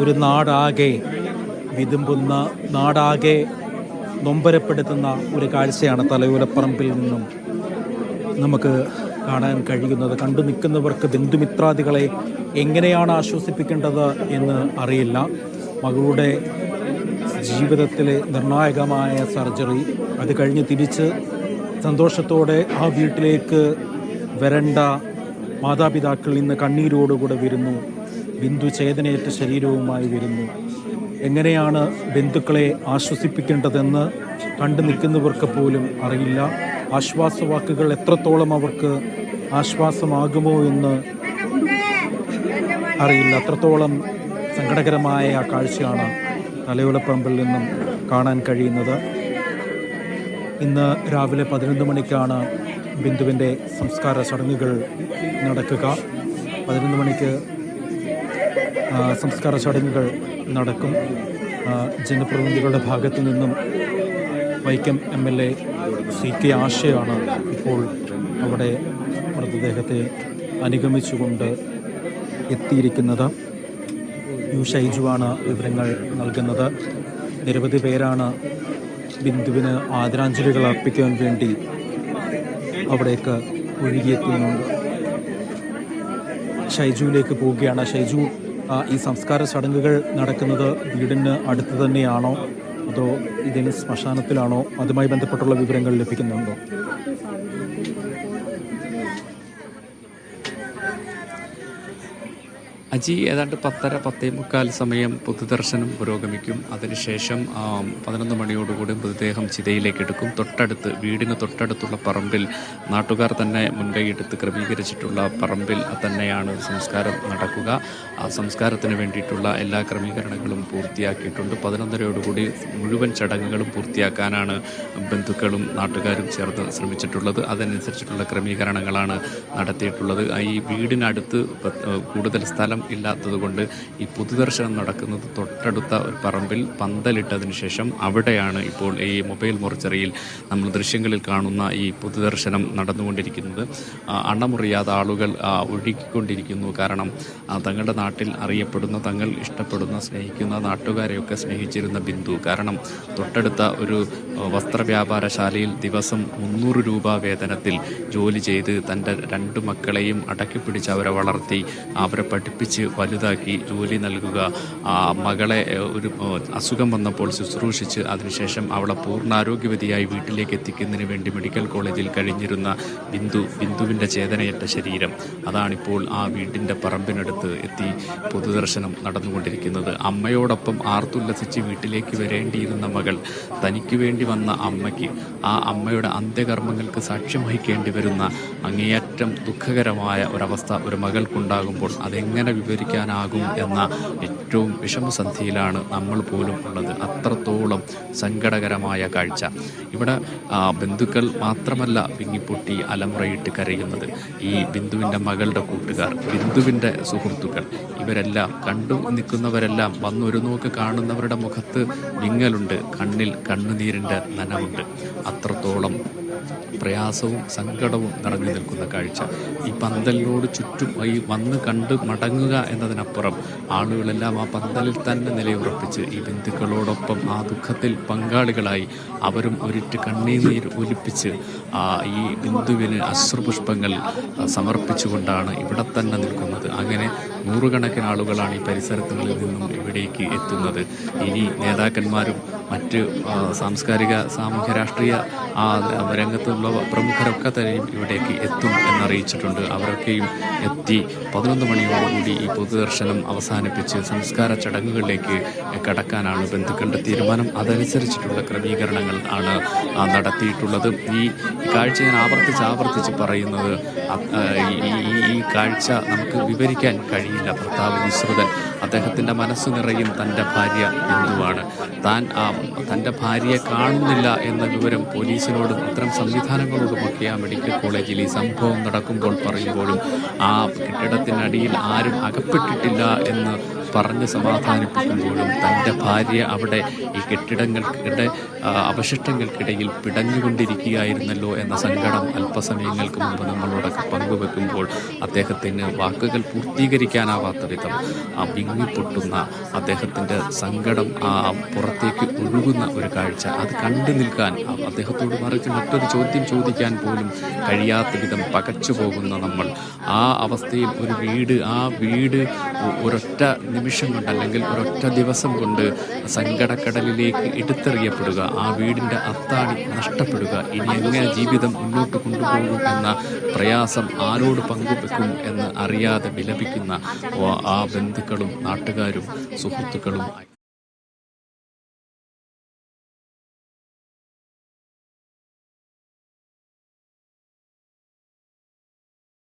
ഒരു നാടാകെ വിതുമ്പുന്ന നാടാകെ നൊമ്പരപ്പെടുത്തുന്ന ഒരു കാഴ്ചയാണ് തലയോലപ്പറമ്പിൽ നിന്നും നമുക്ക് കാണാൻ കഴിയുന്നത്. കണ്ടു നിൽക്കുന്നവർക്ക് ബന്ധുമിത്രാദികളെ എങ്ങനെയാണ് ആശ്വസിപ്പിക്കേണ്ടത് എന്ന് അറിയില്ല. മകളുടെ ജീവിതത്തിലെ നിർണായകമായ സർജറി അത് കഴിഞ്ഞ് തിരിച്ച് സന്തോഷത്തോടെ ആ വീട്ടിലേക്ക് വരണ്ട മാതാപിതാക്കൾ ഇന്ന് കണ്ണീരോടുകൂടെ വരുന്നു. ബിന്ദു ചേതനയേറ്റ ശരീരവുമായി വരുന്നു. എങ്ങനെയാണ് ബന്ധുക്കളെ ആശ്വസിപ്പിക്കേണ്ടതെന്ന് കണ്ടു നിൽക്കുന്നവർക്ക് പോലും അറിയില്ല. ആശ്വാസവാക്കുകൾ എത്രത്തോളം അവർക്ക് ആശ്വാസമാകുമോ എന്ന് അറിയില്ല. അത്രത്തോളം സങ്കടകരമായ ആ കാഴ്ചയാണ് തലയോലപ്പറമ്പിൽ നിന്നും കാണാൻ കഴിയുന്നത്. ഇന്ന് രാവിലെ പതിനൊന്ന് മണിക്കാണ് ബിന്ദുവിന്റെ സംസ്കാര ചടങ്ങുകൾ നടക്കുക. പതിനൊന്ന് മണിക്ക് സംസ്കാര ചടങ്ങുകൾ നടക്കും. ജനപ്രതിനിധികളുടെ ഭാഗത്തു നിന്നും Vaikom M L A C K ആശയാണ് ഇപ്പോൾ അവിടെ മൃതദേഹത്തെ അനുഗമിച്ചുകൊണ്ട് എത്തിയിരിക്കുന്നത്. യു ഷൈജുവാണ് വിവരങ്ങൾ നൽകുന്നത്. നിരവധി പേരാണ് ബിന്ദുവിന് ആദരാഞ്ജലികൾ അർപ്പിക്കാൻ വേണ്ടി അവിടേക്ക് ഒഴുകിയെത്തുന്നുണ്ട് ഷൈജുവിലേക്ക് പോവുകയാണ്. ഷൈജു ഈ സംസ്കാര ചടങ്ങുകൾ നടക്കുന്നത് വീടിന് അടുത്ത് തന്നെയാണോ? അതോ ഇതിന് ശ്മശാനത്തിലാണോ? അതുമായി ബന്ധപ്പെട്ടുള്ള വിവരങ്ങൾ ലഭിക്കുന്നുണ്ടോ? അജി ഏതാണ്ട് പത്തര പത്തേ മുക്കാൽ സമയം പൊതുദർശനം പുരോഗമിക്കും. അതിനുശേഷം പതിനൊന്ന് മണിയോടുകൂടി മൃതദേഹം ചിതയിലേക്ക് എടുക്കും. തൊട്ടടുത്ത് വീടിന് തൊട്ടടുത്തുള്ള പറമ്പിൽ നാട്ടുകാർ തന്നെ മുൻകൈയെടുത്ത് ക്രമീകരിച്ചിട്ടുള്ള പറമ്പിൽ തന്നെയാണ് സംസ്കാരം നടക്കുക. ആ സംസ്കാരത്തിന് വേണ്ടിയിട്ടുള്ള എല്ലാ ക്രമീകരണങ്ങളും പൂർത്തിയാക്കിയിട്ടുണ്ട്. പതിനൊന്നരയോടുകൂടി മുഴുവൻ ചടങ്ങുകളും പൂർത്തിയാക്കാനാണ് ബന്ധുക്കളും നാട്ടുകാരും ചേർന്ന് ശ്രമിച്ചിട്ടുള്ളത്. അതനുസരിച്ചിട്ടുള്ള ക്രമീകരണങ്ങളാണ് നടത്തിയിട്ടുള്ളത്. ഈ വീടിനടുത്ത് കൂടുതൽ സ്ഥലം ഇല്ലാത്തതുകൊണ്ട് ഈ പൊതുദർശനം നടക്കുന്നത് തൊട്ടടുത്ത ഒരു പറമ്പിൽ പന്തലിട്ടതിന് ശേഷം അവിടെയാണ് ഇപ്പോൾ ഈ മൊബൈൽ മോർച്ചറിയിൽ നമ്മൾ ദൃശ്യങ്ങളിൽ കാണുന്ന ഈ പൊതുദർശനം നടന്നുകൊണ്ടിരിക്കുന്നത്. അണമുറിയാതെ ആളുകൾ ഒഴുകിക്കൊണ്ടിരിക്കുന്നു. കാരണം തങ്ങളുടെ നാട്ടിൽ അറിയപ്പെടുന്ന തങ്ങൾ ഇഷ്ടപ്പെടുന്ന സ്നേഹിക്കുന്ന നാട്ടുകാരെയൊക്കെ സ്നേഹിച്ചിരുന്ന ബിന്ദു. കാരണം തൊട്ടടുത്ത ഒരു വസ്ത്രവ്യാപാരശാലയിൽ ദിവസം മുന്നൂറ് രൂപ വേതനത്തിൽ ജോലി ചെയ്ത് തന്റെ രണ്ട് മക്കളെയും അടക്കി പിടിച്ച് അവരെ വളർത്തി അവരെ പഠിപ്പിച്ച് വലുതാക്കി ജോലി നൽകുക. മകളെ ഒരു അസുഖം വന്നപ്പോൾ ശുശ്രൂഷിച്ച് അതിനുശേഷം അവളെ പൂർണാരോഗ്യവതിയായി വീട്ടിലേക്ക് എത്തിക്കുന്നതിന് വേണ്ടി മെഡിക്കൽ കോളേജിൽ കഴിഞ്ഞിരുന്ന ബിന്ദു ബിന്ദുവിന്റെ ചേതനയറ്റ ശരീരം. അതാണിപ്പോൾ ആ വീടിന്റെ പറമ്പിനടുത്ത് എത്തി പൊതുദർശനം നടന്നുകൊണ്ടിരിക്കുന്നത്. അമ്മയോടൊപ്പം ആർത്തുല്ലസിച്ച് വീട്ടിലേക്ക് വരേണ്ടിയിരുന്ന മകൾ തനിക്ക് വേണ്ടി വന്ന അമ്മയ്ക്ക് ആ അമ്മയുടെ അന്ത്യകർമ്മങ്ങൾക്ക് സാക്ഷ്യം വഹിക്കേണ്ടി വരുന്ന അങ്ങേയറ്റം ദുഃഖകരമായ ഒരവസ്ഥ ഒരു മകൾക്കുണ്ടാകുമ്പോൾ അതെങ്ങനെ വിവരിക്കാനാകും എന്ന ഏറ്റവും വിഷമസന്ധിയിലാണ് നമ്മൾ പോലും ഉള്ളത്. അത്രത്തോളം സങ്കടകരമായ കാഴ്ച. ഇവിടെ ബന്ധുക്കൾ മാത്രമല്ല വിങ്ങിപ്പൊട്ടി അലമുറയിട്ട് കരയുന്നത്. ഈ ബിന്ദുവിന്റെ മകളുടെ കൂട്ടുകാർ ബിന്ദുവിന്റെ സുഹൃത്തുക്കൾ ഇവരെല്ലാം കണ്ടു നിൽക്കുന്നവരെല്ലാം വന്നൊരു നോക്ക് കാണുന്നവരുടെ മുഖത്ത് വിങ്ങലുണ്ട്. കണ്ണിൽ കണ്ണുനീരിന്റെ നനവുണ്ട്. അത്രത്തോളം പ്രയാസവും സങ്കടവും നിറഞ്ഞു നിൽക്കുന്ന കാഴ്ച. ഈ പന്തലിനോട് ചുറ്റും ഈ വന്ന് കണ്ട് മടങ്ങുക എന്നതിനപ്പുറം ആളുകളെല്ലാം ആ പന്തലിൽ തന്നെ നിലയുറപ്പിച്ച് ഈ ബന്ധുക്കളോടൊപ്പം ആ ദുഃഖത്തിൽ പങ്കാളികളായി അവരും ഒരിറ്റ് കണ്ണീർ ഒലിപ്പിച്ച് ആ ഈ ബിന്ദുവിന് അശ്രുപുഷ്പങ്ങൾ സമർപ്പിച്ചുകൊണ്ടാണ് ഇവിടെ തന്നെ നിൽക്കുന്നത്. അങ്ങനെ നൂറുകണക്കിന് ആളുകളാണ് ഈ പരിസരത്തുകളിൽ നിന്നും ഇവിടേക്ക് എത്തുന്നത്. ഇനി നേതാക്കന്മാരും മറ്റ് സാംസ്കാരിക സാമൂഹ്യ രാഷ്ട്രീയ രംഗത്തുള്ള പ്രമുഖരൊക്കെ തന്നെയും ഇവിടേക്ക് എത്തും എന്നറിയിച്ചിട്ടുണ്ട്. അവരൊക്കെയും എത്തി പതിനൊന്ന് മണിയോടുകൂടി ഈ പൊതുദർശനം അവസാനിപ്പിച്ച് സംസ്കാര ചടങ്ങുകളിലേക്ക് കടക്കാനാണ് ബന്ധുക്കളുടെ തീരുമാനം. അതനുസരിച്ചിട്ടുള്ള ക്രമീകരണങ്ങൾ ആണ് നടത്തിയിട്ടുള്ളത്. ഈ കാഴ്ച ഞാൻ ആവർത്തിച്ച് ആവർത്തിച്ച് പറയുന്നത് ഈ- കാഴ്ച നമുക്ക് വിവരിക്കാൻ കഴിയില്ല. ഭർത്താവ് വിശ്രുതൻ അദ്ദേഹത്തിന്റെ മനസ്സ് നിറയും തന്റെ ഭാര്യ ബിന്ദുവാണ്. താൻ ആ തന്റെ ഭാര്യയെ കാണുന്നില്ല എന്ന വിവരം പോലീസിനോടും അത്തരം സംവിധാനങ്ങളോടുമൊക്കെ ആ മെഡിക്കൽ കോളേജിൽ ഈ സംഭവം നടക്കുമ്പോൾ പറയുമ്പോഴും ആ കെട്ടിടത്തിനടിയിൽ ആരും അകപ്പെട്ടിട്ടില്ല എന്ന് പറഞ്ഞ് സമാധാനിപ്പിക്കുമ്പോഴും തന്റെ ഭാര്യ അവിടെ ഈ കെട്ടിടങ്ങൾക്കിടെ അവശിഷ്ടങ്ങൾക്കിടയിൽ പിടഞ്ഞുകൊണ്ടിരിക്കുകയായിരുന്നല്ലോ എന്ന സങ്കടം അല്പസമയങ്ങൾക്ക് മുമ്പ് നമ്മളോടൊക്കെ പങ്കുവെക്കുമ്പോൾ അദ്ദേഹത്തിന് വാക്കുകൾ പൂർത്തീകരിക്കാനാവാത്ത വിധം ആ വിങ്ങിപ്പൊട്ടുന്ന അദ്ദേഹത്തിന്റെ സങ്കടം ആ പുറത്തേക്ക് ഒഴുകുന്ന ഒരു കാഴ്ച. അത് കണ്ടു നിൽക്കാൻ അദ്ദേഹത്തോട് മറിച്ച് മറ്റൊരു ചോദ്യം ചോദിക്കാൻ പോലും കഴിയാത്ത വിധം പകച്ചു പോകുന്ന നമ്മൾ. ആ അവസ്ഥയിൽ ഒരു വീട് ആ വീട് ഒരൊറ്റ നിമിഷം കൊണ്ട് അല്ലെങ്കിൽ ഒരൊറ്റ ദിവസം കൊണ്ട് സങ്കടക്കടലിലേക്ക് എടുത്തെറിയപ്പെടുക ആ വീടിന്റെ അത്താണി നഷ്ടപ്പെടുക ഇനി എങ്ങനെ ജീവിതം മുന്നോട്ട് കൊണ്ടുപോകും എന്ന പ്രയാസം ആരോട് പങ്കുവെക്കും എന്ന് അറിയാതെ വിലപിക്കുന്ന ആ ബന്ധുക്കളും നാട്ടുകാരും സുഹൃത്തുക്കളും